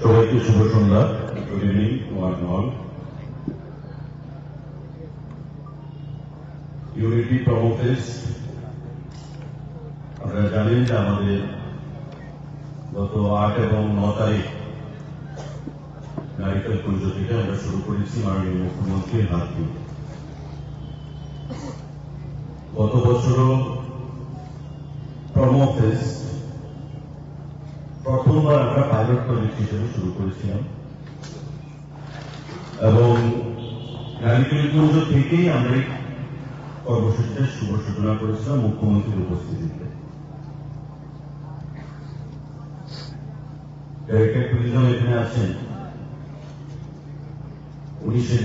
সবাইকে শুভ সন্ধ্যা। Good evening one all unity প্রমোফেস আপনারা জানেন যে আমাদের গত আট এবং ন তারিখ নারিকেল কুঞ্জ থেকে আমরা শুরু করেছি মাননীয় মুখ্যমন্ত্রীর হাত দিয়ে। গত বছরও প্রমোফেস পাইলট প্রজেক্ট হিসেবে শুরু করেছিলাম। এবং থেকেই আমরা এই শুভ সূচনা করেছিলাম মুখ্যমন্ত্রীর উপস্থিতিতে।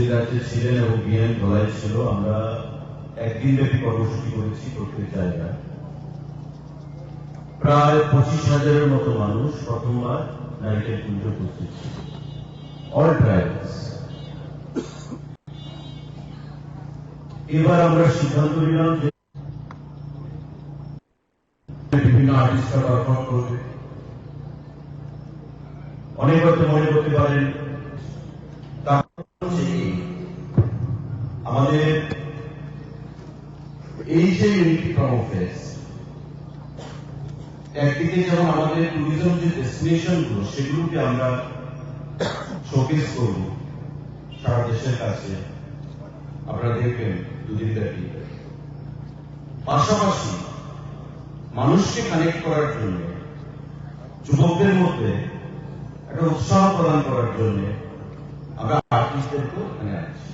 রাজ্যে ছিলেন এবং ছিল। আমরা একদিন কর্মসূচি করেছি জায়গায়। প্রায় পঁচিশ হাজারের মতো মানুষ প্রথমবার অল ট্রাইবস এবার আমরা সিদ্ধান্ত নিলাম যে বিভিন্ন আর্টিস্টরা পারফর্ম করবে। অনেক হয়তো মনে করতে পারেন। আমাদের এই যে ইউনিটি প্রমোফেস একদিকে যেমন আমাদের ট্যুরিজম যে ডেস্টিনেশনগুলো সেগুলোকে আমরা শোকেস করব সারা দেশের কাছে। আপনারা দেখবেন দুদিন ব্যাপী। পাশাপাশি মানুষকে কানেক্ট করার জন্য, যুবকদের মধ্যে একটা উৎসাহ প্রদান করার জন্য আমরা আর্টিস্টদেরকেও এখানে আনছি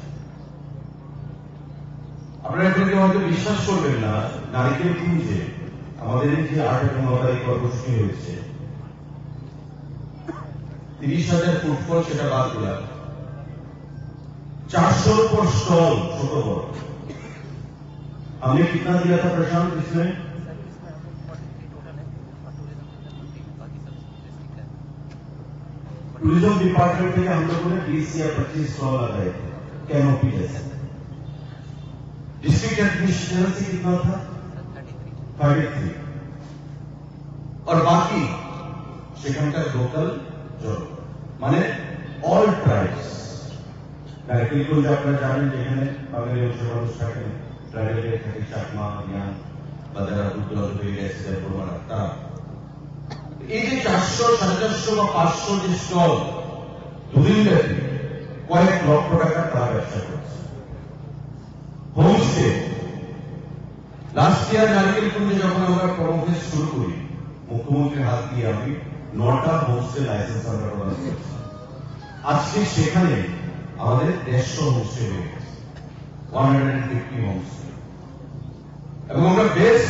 আপনারা এখানে হয়তো বিশ্বাস করবেন না নারিকেল কুঞ্জে আমাদের এই যে আট এবং ন তারিখ কর্মসূচি হয়েছে তিরিশ হাজার ফুটফল সেটা বাদ দিলাম चारसों पर स्टॉल छोटो बड़ हमने कितना दिया था प्रशांत इसमें टूरिज्म डिपार्टमेंट থেকে हम लोगों ने 20 या 25 स्टॉल लगाए थे कैनोपी जैसे डिस्ट्रिक्ट एडमिनिस्ट्रेशन से कितना था थर्टी थ्री और बाकी সেখানকার লোকাল জন মানে অল ট্রাইবস নারকেলকুঞ্জ আপনারা জানেন যেখানে বাঙালি অংশের মানুষ থাকেন ট্রাইবেলের থাকে চাকমা ইয়ান বা যারা উত্তরাদ হয়ে গেছে যারা বড়মারা তারা এই যে চারশো সাড়ে চারশো বা পাঁচশো যে স্টল দুদিন ব্যাপী কয়েক লক্ষ টাকার তারা ব্যবসা করছে হোমস্টে লাস্ট ইয়ার নারকেলকুঞ্জে যখন আমরা প্রমোফেস শুরু করি, মুখ্যমন্ত্রীর হাত দিয়ে আমি নটা হোমস্টে লাইসেন্স আমরা প্রদান করেছি। আজকে সেখানে আমাদের দেড়শো হোমস্টে হয়ে গেছে। One hundred fifty homestay. এবং আমরা বেশ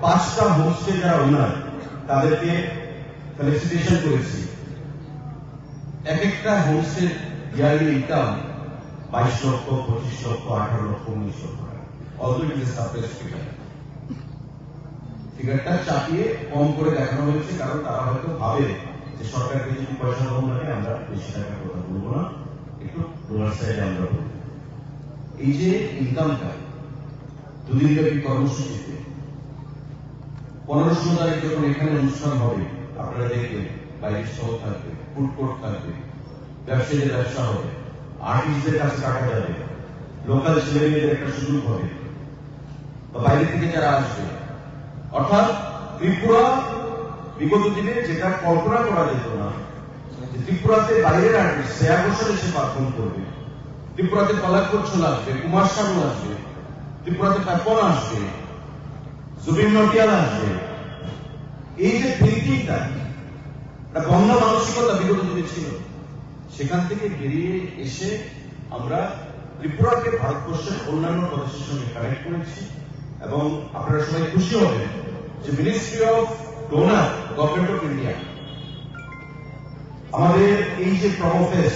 পাঁচটা হোমস্টে যারা ওনার, তাদেরকে ফেলিসিটেশন করেছি। এক একটা হোমস্টে ইয়ারলি ইনকাম বাইশ লক্ষ, পঁচিশ লক্ষ, আঠারো লক্ষ, উনিশ লক্ষ। টাকা অলরেডি সাপ্রেস ফিগার ফিগারটা চাপিয়ে কম করে দেখানো হয়েছে, কারণ তারা হয়তো ভাবে যে সরকারকে যদি পয়সা কম লাগে, আমরা বেশি টাকার কথা বলব না। একটু লোয়ার সাইডে আমরা বলব এই যে ইনকামটা দুদিন ব্যাপী কর্মসূচিতে পনেরোশো তারিখ যখন এখানে অনুষ্ঠান হবে, আপনারা দেখবেন, বাইরের স্টল থাকবে ফুড কোর্ট থাকবে, ব্যবসায়ীদের ব্যবসা হবে আর্টিস্টদের কাছে টাকা যাবে লোকাল ছেলে মেয়েদের একটা সুযোগ হবে। বা বাইরে থেকে যারা আসবে। অর্থাৎ ত্রিপুরা বিগত দিনে যেটা কল্পনা করা যেত না, ত্রিপুরাতে বাইরের আর্টিস্ট শ্রেয়া ঘোষাল এসে পারফর্ম করবে। ত্রিপুরাতে কলাকুর ছোল আসবে, কুমার শানু আসবে, ত্রিপুরাতে পেপন আসবে, জুবিন নটিয়াল আসবে। এই যে থিঙ্কিংটা একটা গঙ্গা মানসিকতা বিগত দিনে ছিল। সেখান থেকে বেরিয়ে এসে আমরা ত্রিপুরাকে ভারতবর্ষের অন্যান্য প্রদেশের সঙ্গে কানেক্ট করেছি। এবং আপনারা সবাই খুশি হবেন যে ministry of DoNER government of India আমাদের এই যে প্রমোফেস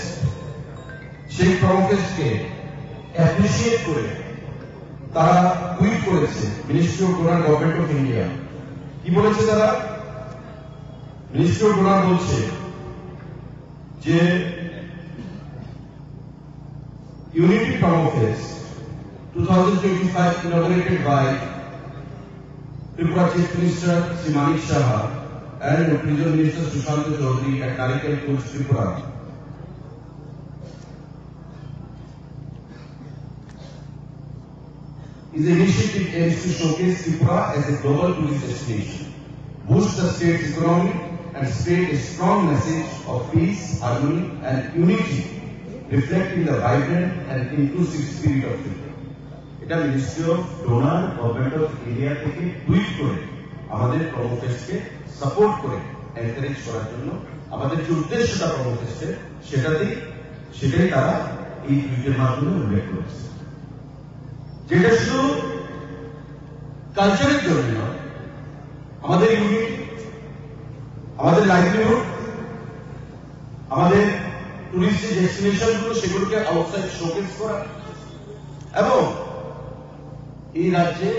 সেই প্রমোফেসকে অ্যাপ্রিসিয়েট করে তারা টুইট করেছে ministry of DoNER government of India কি বলেছে তারা? মিনিস্ট্রি অফ ডোনার বলছে যে ইউনিটি প্রমোফেস 2025 inaugurated by Tripura Chief Minister Sri Manik Shah and Tourism Minister Sushant Chaudhary at Calicut Tours Tripura His initiative aims to showcase Tripura as a global tourist destination, boost the state's economy, and spread a strong message of peace, harmony, and unity, reflecting the vibrant and inclusive spirit of Tripura. এটা ministry of DoNER government of India থেকে tweet করে আমাদের প্রমোফেস্টকে support করে encourage করার জন্য। আমাদের যে উদ্দেশ্যটা প্রমোফেস্টের সেটাতেই, সেটাই তারা এই টুইটের মাধ্যমে উল্লেখ করেছে। যেটা শুধু কালচারের জন্য নয়, আমাদের ইউনিটি, আমাদের লাইভলিহুড আমাদের টুরিস্ট ডেস্টিনেশনগুলো সেগুলোকে আউটসাইড শোকেস করা এবং এই রাজ্যে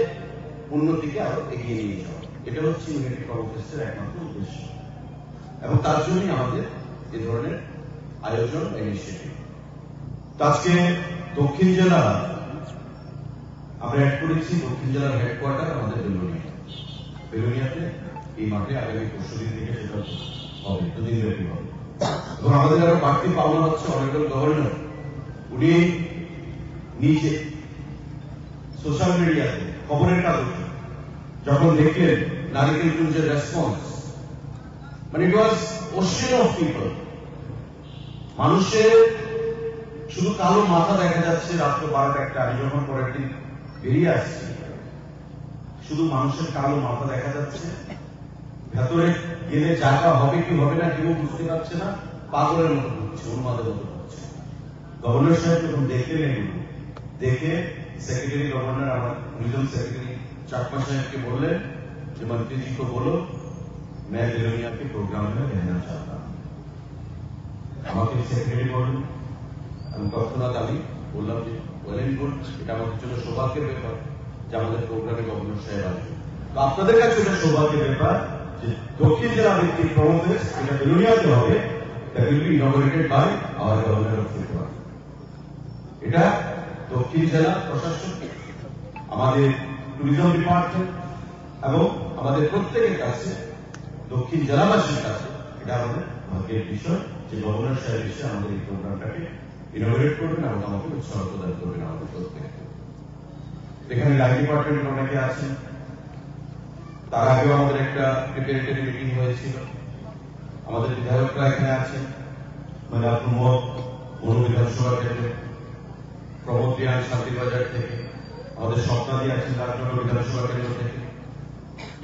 উন্নতিকে আরও এগিয়ে নিয়ে যাওয়া। এটা হচ্ছে ইউনিটি কর্মফেস্টের একমাত্র উদ্দেশ্য। এবং তার জন্যই আমাদের এ ধরনের আয়োজন ইনিশিয়েটিভ আজকে দক্ষিণ জেলা, আমরা অ্যাড করেছি দক্ষিণ জেলার হেডকোয়ার্টার আমাদের বেলুনিয়া। বেলুনিয়াতে এই মাঠে আগামী পরশু দিন থেকে সেটা হবে, দুদিন ব্যাপী হবে। এবং আমাদের আরও বাড়তি পাওনা হচ্ছে অনেকজন গভর্নর উনি নিজে সোশ্যাল মিডিয়াতে, খবরের কাগজে, যখন দেখলেন নারিকেল কুঞ্জের রেসপন্স মানে ইট ওয়াজ অফ পিপল মানুষের শুধু কালো মাথা দেখা যাচ্ছে রাত্র বারোটা একটা, আমি যখন পরের দিন বেরিয়ে আসছি, শুধু মানুষের কালো মাথা দেখা যাচ্ছে, ভেতরে গেলে জায়গা হবে কি হবে না কেউ বুঝতে পারছে না, পাগলের মতো হচ্ছে, উন্মাদের মতো হচ্ছে। গভর্নর সাহেব যখন দেখলেন এগুলো দেখে सेक्रेटरी गवर्नर আমার टूरिज्म सेक्रेटरी चाकमा साहब के बोले कि मंत्री जी को बोलो मैं बेलोनिया के प्रोग्राम में रहना चाहता हूँ আমাকে সেক্রেটারি বললেন আমি তৎক্ষণাৎ আমি বললাম যে ওয়েল এন্ড গুড এটা আমাদের জন্য সৌভাগ্যের ব্যাপার যে আমাদের প্রোগ্রামে গভর্নর সাহেব আসবে তো আপনাদের কাছে এটা সৌভাগ্যের ব্যাপার যে দক্ষিণ জেলা ভিত্তিক প্রমোফেস এটা বেলুনিয়াতে হবে that will be inaugurated by our governor of Tripura এটা দক্ষিণ জেলা প্রশাসন, আমাদের ট্যুরিজম ডিপার্টমেন্ট এবং আমাদের প্রত্যেকের কাছে দক্ষিণ জেলাবাসীর কাছে এটা আমাদের ভাগ্যের বিষয় যে গভর্নর সাহেব এসে আমাদের এই প্রোগ্রামটাকে ইনোভেট করবেন এবং আমাকে উৎসাহ প্রদান করবেন আমাদের প্রত্যেককে। এখানে লাইফ ডিপার্টমেন্টের অনেকে আছেন। তার আগেও আমাদের একটা প্রিপারেটরি মিটিং হয়েছিল। আমাদের বিধায়করা এখানে আছেন। মানে প্রমোদ অনু বিধানসভা কেন্দ্রে প্রমোদ বিহার শান্তিবাজার থেকে আমাদের স্বপ্নাদি আছেন রাজনগর বিধানসভা কেন্দ্র থেকে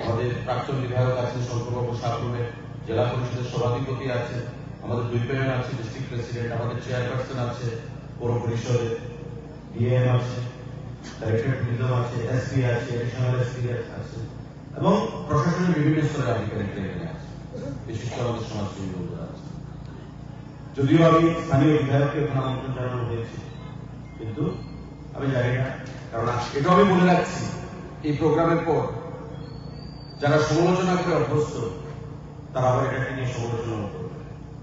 আমাদের প্রাক্তন বিধায়ক আছেন শঙ্করবাবু সাবরুমে জেলা পরিষদের সভাধিপতি আছে, আমাদের দুই পেয়ন আছে ডিস্ট্রিক্ট প্রেসিডেন্ট আমাদের চেয়ারপারসন আছে, পৌর পরিষদে ডিএম আছে ডাইরেক্টর ট্যুরিজম আছে এসপি আছে এডিশনাল এসপি আছে। এবং প্রশাসনের বিভিন্ন স্তরের আধিকারিকরা এখানে আছে আমাদের সমাজসেবী যদিও আমি স্থানীয় বিধায়ককে ওখানে আমন্ত্রণ জানানো হয়েছে কিন্তু আমি জানি না, কারণ এটা আমি বলে রাখছি, এই প্রোগ্রামের পর যারা সমালোচনা করে অভ্যস্ত, তারা আবার এটাকে নিয়ে সমালোচনা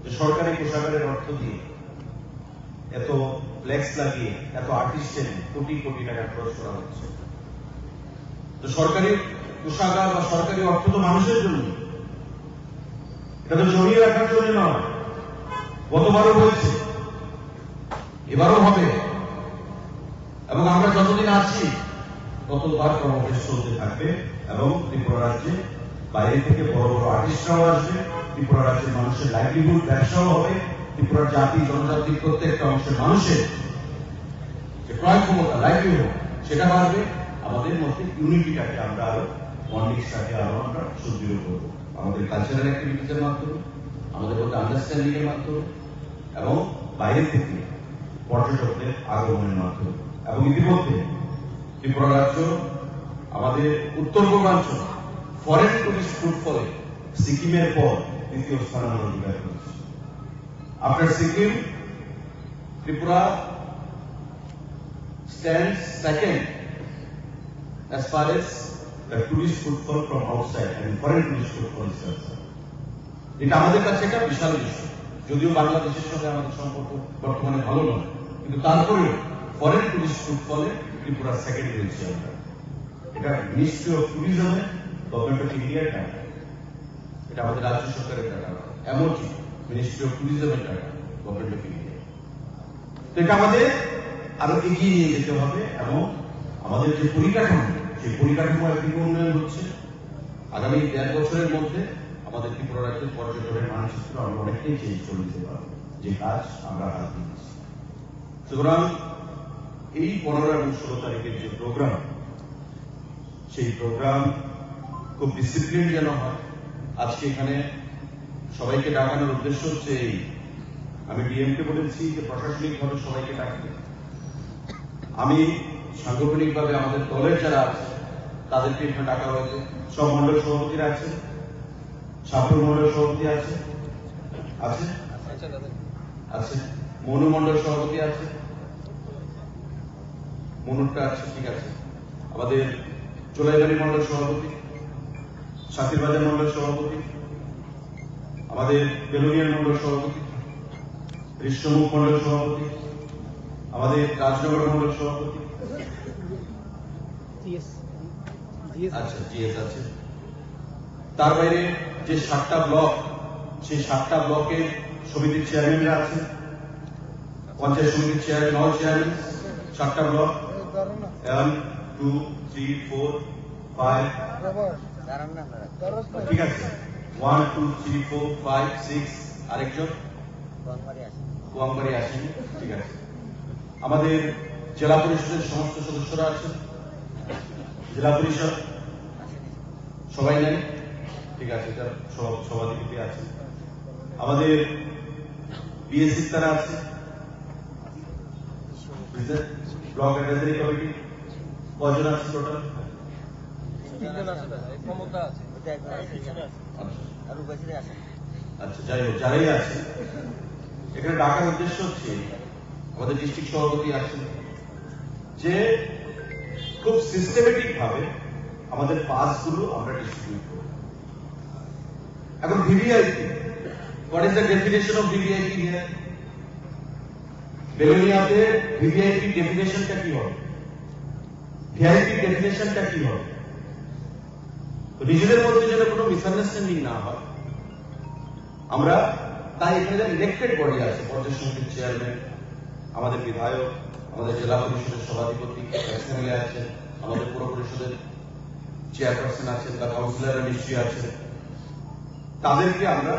যে সরকারি কোষাগারের অর্থ দিয়ে এত ফ্লেক্স লাগিয়ে এত আর্টিস্ট এনে কোটি কোটি টাকা খরচ করা হচ্ছে। তো সরকারি কোষাগার বা সরকারি অর্থ তো মানুষের জন্য। এটা তো জমিয়ে রাখার জন্য নয়, গতবারও হয়েছে এবারও হবে। এবং আমরা যতদিন আছি, ততবার কর্মবেশ চলতে থাকবে এবং ত্রিপুরা রাজ্যে বাইরে থেকে বড় বড় আর্টিস্টরাও আসবে, ত্রিপুরা রাজ্যের মানুষের লাইভলিহুড ব্যবসাও হবে ত্রিপুরার জাতি জনজাতির প্রত্যেকটা অংশের মানুষের যে ক্রয় ক্ষমতা লাইভলিহুড সেটা বাড়বে। আমাদের মধ্যে ইউনিটিটাকে আমরা আরও বন্ডিংসটাকে আরও আমরা সুদৃঢ় করব। আমাদের কালচারাল অ্যাক্টিভিটিসের মাধ্যমে, আমাদের মধ্যে আন্ডারস্ট্যান্ডিং এর মাধ্যমে এবং বাইরে থেকে পর্যটকদের আগমনের মাধ্যমে। এবং ইতিমধ্যে ত্রিপুরা রাজ্য, আমাদের উত্তর পূর্বাঞ্চল ফরেন টুরিস্ট ফুটফলে সিকিমের পর দ্বিতীয় স্থান আমরা অধিকার করেছি after Sikkim, Tripura stands second as far as the tourist footfall from outside and foreign tourist footfall. এটা আমাদের কাছে একটা বিশাল বিষয়, যদিও বাংলাদেশের সঙ্গে আমাদের সম্পর্ক বর্তমানে ভালো নয়, কিন্তু তারপরেও ফরেন টুরিস্ট ফুটফলে ত্রিপুরা সেকেন্ড হয়েছে এটা মিনিস্ট্রি অফ ট্যুরিজমে গভর্নমেন্ট অফ ইন্ডিয়ার টাকা এটা আমাদের রাজ্য সরকারের টাকা এমনকি মিনিস্ট্রি অফ ট্যুরিজমের টাকা গভর্নমেন্ট অফ ইন্ডিয়া তো এটা আমাদের আরও এগিয়ে নিয়ে যেতে হবে এবং আমাদের যে পরিকাঠামো, সেই পরিকাঠামো একদিকে উন্নয়ন হচ্ছে। আগামী দেড় বছরের মধ্যে আমাদের ত্রিপুরা রাজ্যের পর্যটনের মানচিত্র আমরা অনেকটাই চেঞ্জ করে দিতে পারব। যে কাজ আমরা হাত দিয়েছি। সুতরাং এই পনেরো এবং ষোলো তারিখের যে প্রোগ্রাম সেই প্রোগ্রাম খুব ডিসিপ্লিন যেন হয়। আজকে এখানে সবাইকে ডাকানোর উদ্দেশ্য হচ্ছে এই। আমি ডিএমকে বলেছি যে প্রশাসনিকভাবে সবাইকে ডাকতে আমি সাংগঠনিকভাবে আমাদের দলের যারা আছে তাদেরকে এখানে ডাকা হয়েছে। সব মন্ডল সভাপতিরা আছে ছাত্র মন্ডল সভাপতি আছে। আছে? আছে। মনু মন্ডল সভাপতি আছে। মনুরটা আছে ঠিক আছে। আমাদের চোলাইবাড়ি মন্ডল সভাপতি সাথীবাজার মন্ডল সভাপতি আমাদের বেলুনিয়ার মন্ডল সভাপতি কৃষ্ণমুখ মন্ডল সভাপতি আমাদের রাজনগর মন্ডল সভাপতি। আচ্ছা জিএস আছে। তার বাইরে যে সাতটা ব্লক সেই সাতটা ব্লকের সমিতির চেয়ারম্যানরা আছে পঞ্চায়েত সমিতির চেয়ারম্যান অল চেয়ারম্যান সাতটা block. Two three four five ঠিক আছে। One two three four five six আরেকজন? আসেনি। ঠিক আছে। আমাদের জেলা পরিষদের সমস্ত সদস্যরা আছেন? জেলা পরিষদ? সবাই নেন ঠিক আছে এটা সভাধিপতি আছে আমাদের বিএসসি তারা আছে? ব্লক অ্যাডভাইজারি কমিটি কজন আছে টোটাল আচ্ছা যাই হোক যারাই আছে এখানে ডাকার উদ্দেশ্য হচ্ছে আমাদের ডিস্ট্রিক্ট সভাপতি আছেন যে খুব সিস্টেমেটিক ভাবে আমাদের পাসগুলো আমরা ডিস্ট্রিবিউট করব এখন VVIP what is the definition of VVIP here বেলোনিয়াতে VVIP ডেফিনেশনটা কি হবে? ভিআইপি ডেফিনেশনটা কি হবে? নিজেদের মধ্যে যেন কোনো মিসআন্ডারস্ট্যান্ডিং না হয়, আমরা তাই এখানে যারা ইলেক্টেড বডি আছে পঞ্চায়েত সমিতির চেয়ারম্যান আমাদের বিধায়ক, আমাদের জেলা পরিষদের সভাধিপতি এমএলএ আছেন, আমাদের পুর পরিষদের চেয়ারপারসন আছেন বা কাউন্সিলররা নিশ্চয়ই আছেন। তাদেরকে আমরা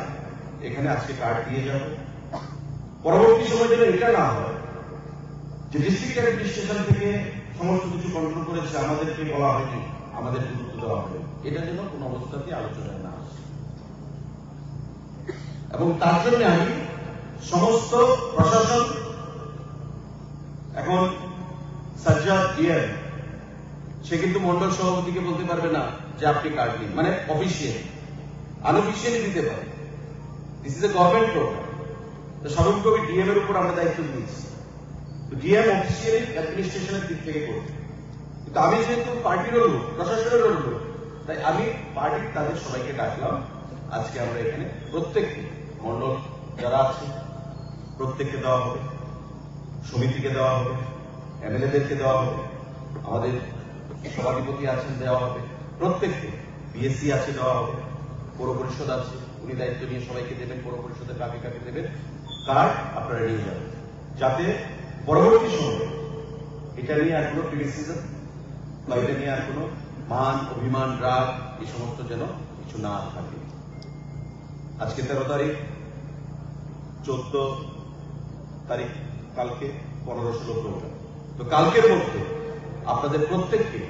এখানে আজকে কার্ড দিয়ে যাব। পরবর্তী সময় যেন এটা না হয় থেকে সমস্ত কিছু কন্ট্রোল করেছে আমাদেরকে বলা হয়নি আমাদের গুরুত্ব দেওয়া এটা যেন অবস্থাতেই আলোচনায় না আসে। এবং তার জন্য আমি সমস্ত প্রশাসন, এখন সাজ্জাদ ডিএম সে কিন্তু মন্ডল সভাপতিকে বলতে পারবে না যে আপনি কার্ড নিন মানে অফিসিয়ালি আনঅফিসিয়ালি দিতে পারে। This is a government program তো স্বাভাবিকভাবে ডিএম এর উপর আমরা দায়িত্ব দিয়েছি তো ডিএম অফিসিয়ালি অ্যাডমিনিস্ট্রেশনের দিক থেকে করবে কিন্তু আমি যেহেতু পার্টিরও লোক প্রশাসনের লোক তাই আমি পার্টির তাদের সবাইকে ডাকলাম, আজকে আমরা এখানে প্রত্যেককে মন্ডল যারা আছে, প্রত্যেককে দেওয়া হবে, সমিতিকে দেওয়া হবে, এমএলএদেরকে দেওয়া হবে, আমাদের সভাধিপতি আছেন দেওয়া হবে, প্রত্যেককে বিএসসি আছে দেওয়া হবে পৌর পরিষদ আছে, উনি দায়িত্ব নিয়ে সবাইকে দেবেন পৌর পরিষদের কাকে কাকে দেবেন, কার্ড আপনারা নিয়ে যাবেন, যাতে পরবর্তী সময়ে, এটা নিয়ে আর কোনো ক্রিটিসিজম বা এটা নিয়ে আর কোনো মান, অভিমান, রাগ, এই সমস্ত যেন কিছু না থাকে। আজকে তেরো তারিখ, চোদ্দ তারিখ, কালকে পনেরো ষোলো প্রোগ্রাম তো কালকের মধ্যে আপনাদের প্রত্যেককে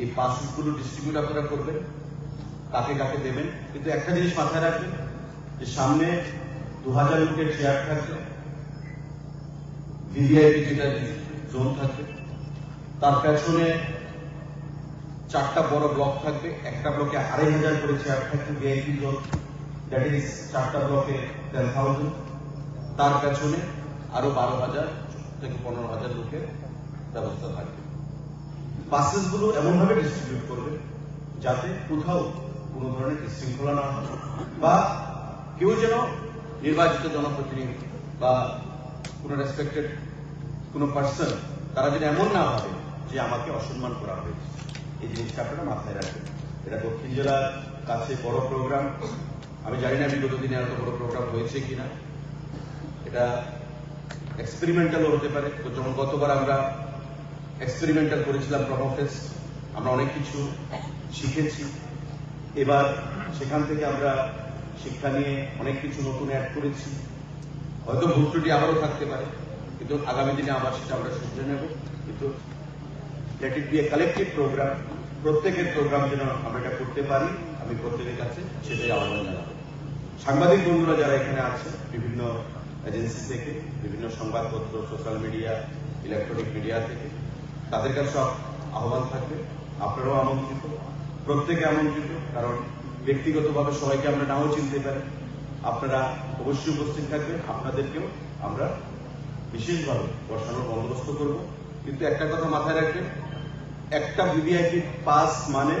এই পাসবুকগুলো ডিস্ট্রিবিউট আপনারা করবেন, কাকে কাকে দেবেন, কিন্তু একটা জিনিস মাথায় রাখবেন যে সামনে দু হাজার লোকের চেয়ার থাকবে। ভিভিআইপি যেটা জোন থাকবে তার পেছনে চারটা বড় ব্লক থাকবে, একটা ব্লকে আড়াই হাজার করে চেয়ার থাকবে ভিআইপি জোন দ্যাট ইজ চারটা ব্লকে টেন থাউজেন্ড তার পেছনে আরও বারো হাজার থেকে পনেরো হাজার লোকের ব্যবস্থা থাকবে। এমন ভাবে ডিস্ট্রিবিউট করবে, যাতে কোথাও কোনো ধরনের বিশৃঙ্খলা না হয়, বা কেউ যেন নির্বাচিত জনপ্রতিনিধি বা কোন রেসপেক্টেড কোন পার্সন তারা যেন এমন না ভাবে যে আমাকে অসম্মান করা হয়েছে, এই জিনিসটা আপনারা মাথায় রাখবেন। এটা দক্ষিণ জেলার কাছে বড় প্রোগ্রাম আমি জানি না বিগত দিনে এত বড় প্রোগ্রাম হয়েছে কিনা। এটা এক্সপেরিমেন্টালও হতে পারে। তো যেমন গতবার আমরা এক্সপেরিমেন্টাল করেছিলাম প্রভাব ফেস্ট আমরা অনেক কিছু শিখেছি। এবার সেখান থেকে আমরা শিক্ষা নিয়ে অনেক কিছু নতুন অ্যাড করেছি। হয়তো ভুল ত্রুটি আবারও থাকতে পারে, কিন্তু আগামী দিনে আবার সেটা আমরা শুধরে নেব। কিন্তু let it be a collective program প্রত্যেকের প্রোগ্রাম যেন আমরা এটা করতে পারি, আমি প্রত্যেকের কাছে সেটাই আহ্বান জানাব। সাংবাদিক বন্ধুরা যারা এখানে আছে, বিভিন্ন এজেন্সি থেকে, বিভিন্ন সংবাদপত্র সোশ্যাল মিডিয়া ইলেকট্রনিক মিডিয়া থেকে, তাদের কাছে আহ্বান থাকবে। আপনারাও আমন্ত্রিত, প্রত্যেকে আমন্ত্রিত, কারণ ব্যক্তিগতভাবে সবাইকে আমরা নাও চিনতে পারি। আপনারা অবশ্যই উপস্থিত থাকবেন আপনাদেরকেও আমরা বিশেষভাবে বসানোর বন্দোবস্ত করব কিন্তু একটা কথা মাথায় রাখবেন একটা ভিভিআইপি পাস মানে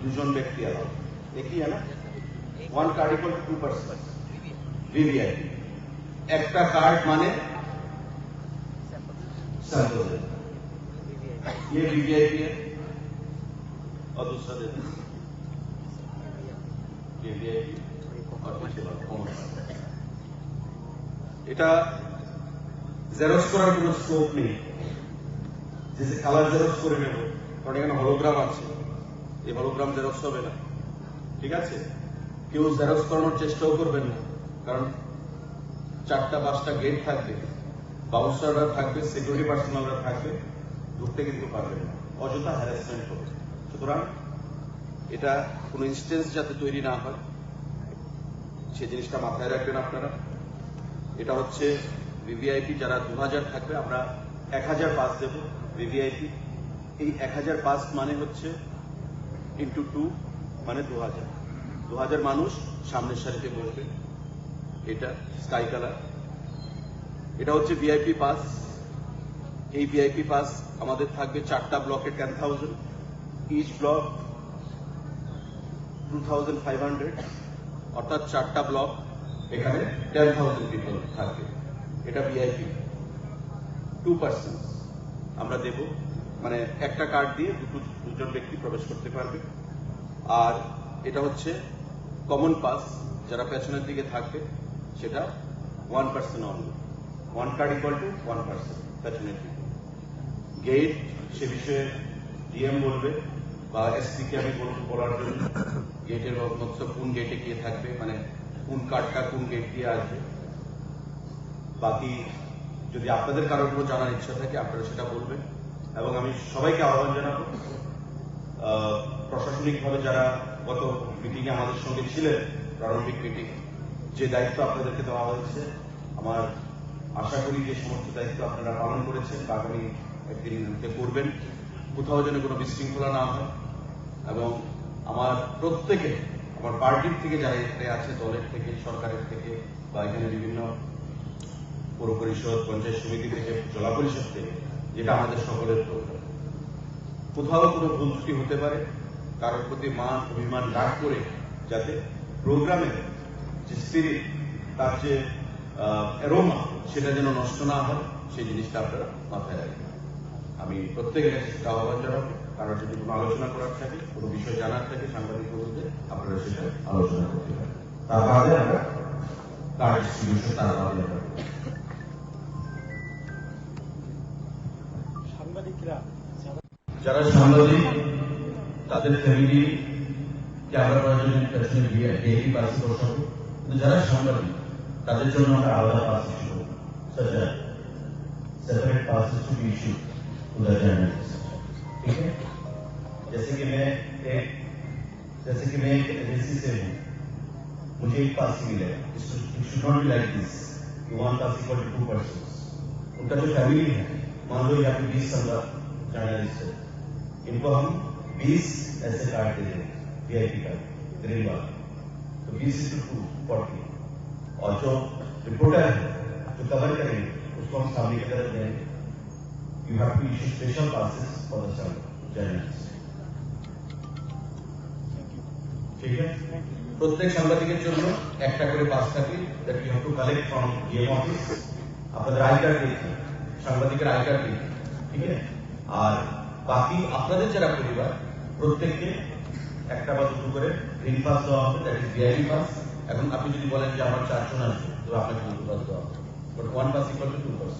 দুজন ব্যক্তি অ্যালাউ একই না one card equal to percent VVIP একটা কার্ড মানে सैंपल दे ये वीवीआईपी है और दूसरा दे दें এটা জেরক্স করার কোনো স্কোপ নেই। যে সে কালার জেরক্স করে নেব, কারণ এখানে হলোগ্রাম আছে। এই হলোগ্রাম জেরক্স হবে না। ঠিক আছে? কেউ জেরক্স করানোর চেষ্টাও করবেন না, কারণ চারটা, পাঁচটা গেট থাকবে। বাউন্সাররা থাকবে সিকিউরিটি পার্সোনালরা থাকবে ঢুকতে কিন্তু পারবে না। অযথা হ্যারাসমেন্ট হবে। সুতরাং এটা কোনো ইনস্টেন্স যাতে তৈরি না হয়। সে জিনিসটা মাথায় রাখবেন আপনারা। এটা হচ্ছে ভিভিআইপি যারা দু হাজার থাকবে, আমরা এক হাজার পাস দেব ভিভিআইপি এই এক হাজার পাস মানে হচ্ছে ইন্টু টু মানে দু হাজার দু হাজার মানুষ সামনের সারিতে বসবে। এটা স্কাই কালার এটা হচ্ছে ভিআইপি পাস এই ভিআইপি পাস আমাদের থাকবে চারটা ব্লকে ten thousand each block two thousand five hundred অর্থাৎ চারটা ব্লক এখানে টেন থাউজেন্ড পিপল থাকবে এটা ভিআইপি টু পার্সেন্ট আমরা দেব। মানে একটা কার্ড দিয়ে দুটো, দুজন ব্যক্তি প্রবেশ করতে পারবে। আর এটা হচ্ছে কমন পাস যারা পেছনের দিকে থাকবে সেটা one percent only one card equal to one percent পেছনের দিকে। গেট সে বিষয়ে ডিএম বলবে। বা এসপি কে আমি বলব বলার জন্য। গেটের মধ্যে কোন গেটে গিয়ে থাকবে মানে কোন কার্ডটা কোন গেট দিয়ে আসবে। বাকি যদি আপনাদের কারোর কোনো জানার ইচ্ছা থাকে, আপনারা সেটা বলবেন। এবং আমি সবাইকে আহ্বান জানাব প্রশাসনিকভাবে যারা গত মিটিং এ আমাদের সঙ্গে ছিলেন, প্রারম্ভিক মিটিং যে দায়িত্ব আপনাদেরকে দেওয়া হয়েছে, আমার আশা করি যে সমস্ত দায়িত্ব আপনারা পালন করেছেন, বা আগামী একদিন করবেন। কোথাও যেন কোনো বিশৃঙ্খলা না হয়। এবং আমার প্রত্যেকে, আমার পার্টির থেকে যারা এখানে আছে, দলের থেকে, সরকারের থেকে, বা এখানে বিভিন্ন পৌর পরিষদ, পঞ্চায়েত সমিতি থেকে, জেলা পরিষদ থেকে, যেটা আমাদের সকলের প্রোগ্রাম কোথাও কোনো ভুল ত্রুটি হতে পারে, কারোর প্রতি মান, অভিমান রাগ করে যাতে প্রোগ্রামের যে স্পিরিট তার যে এরোমা সেটা যেন নষ্ট না হয়, সেই জিনিসটা আপনারা মাথায় রাখবেন। আমি প্রত্যেকের কাছে আহ্বান জানাব। কারোর যদি কোনো আলোচনা করার থাকে কোনো বিষয় জানার থাকে সাংবাদিক বলতে আপনারা সেটা আলোচনা করতে পারেন। তার বাদে আমরা কার্ড ডিস্ট্রিবিউশন তার বাদে আমরা যারা সাংবাদিক তাদের ফ্যামিলি ক্যামেরা করার জন্য পেছনে গিয়ে ডেইলি পাশে বসাবো। কিন্তু যারা সাংবাদিক তাদের জন্য আমরা আলাদা পাস ইস্যু করব such a separate passes to जैसे कि मैं एक, जैसे कि मैं एक एजेंसी से हूँ, मुझे एक पास मिलेगा should not be like this कि one pass equal to two person उनका जो फैमिली है, मान लो यहाँ पे बीस पंद्रह जर्नलिस्ट है। इनको हम बीस ऐसे कार्ड दे देंगे वीआईपी कार्ड ग्रीन वाला तो बीस इंटू टू फोर्टी और जो रिपोर्टर है, जो कवर करेंगे, उसको हम सामने की तरफ़ देंगे you have to issue special passes for the journalists. প্রত্যেক সাংবাদিকের জন্য একটা করে পাস থাকে that you have to collect from DM office আপনাদের আই কার্ড দিয়েছে সাংবাদিকের আই কার্ড দিয়েছে ঠিক আছে? আর বাকি আপনাদের যারা পরিবার প্রত্যেককে একটা বা দুটো করে গ্রিন পাস দেওয়া হবে দ্যাট ইজ ভিআইপি পাস এখন আপনি যদি বলেন যে আমার চারজন আসবে তো আপনাকে দুটো পাস দেওয়া হবে। But one pass equal to two pass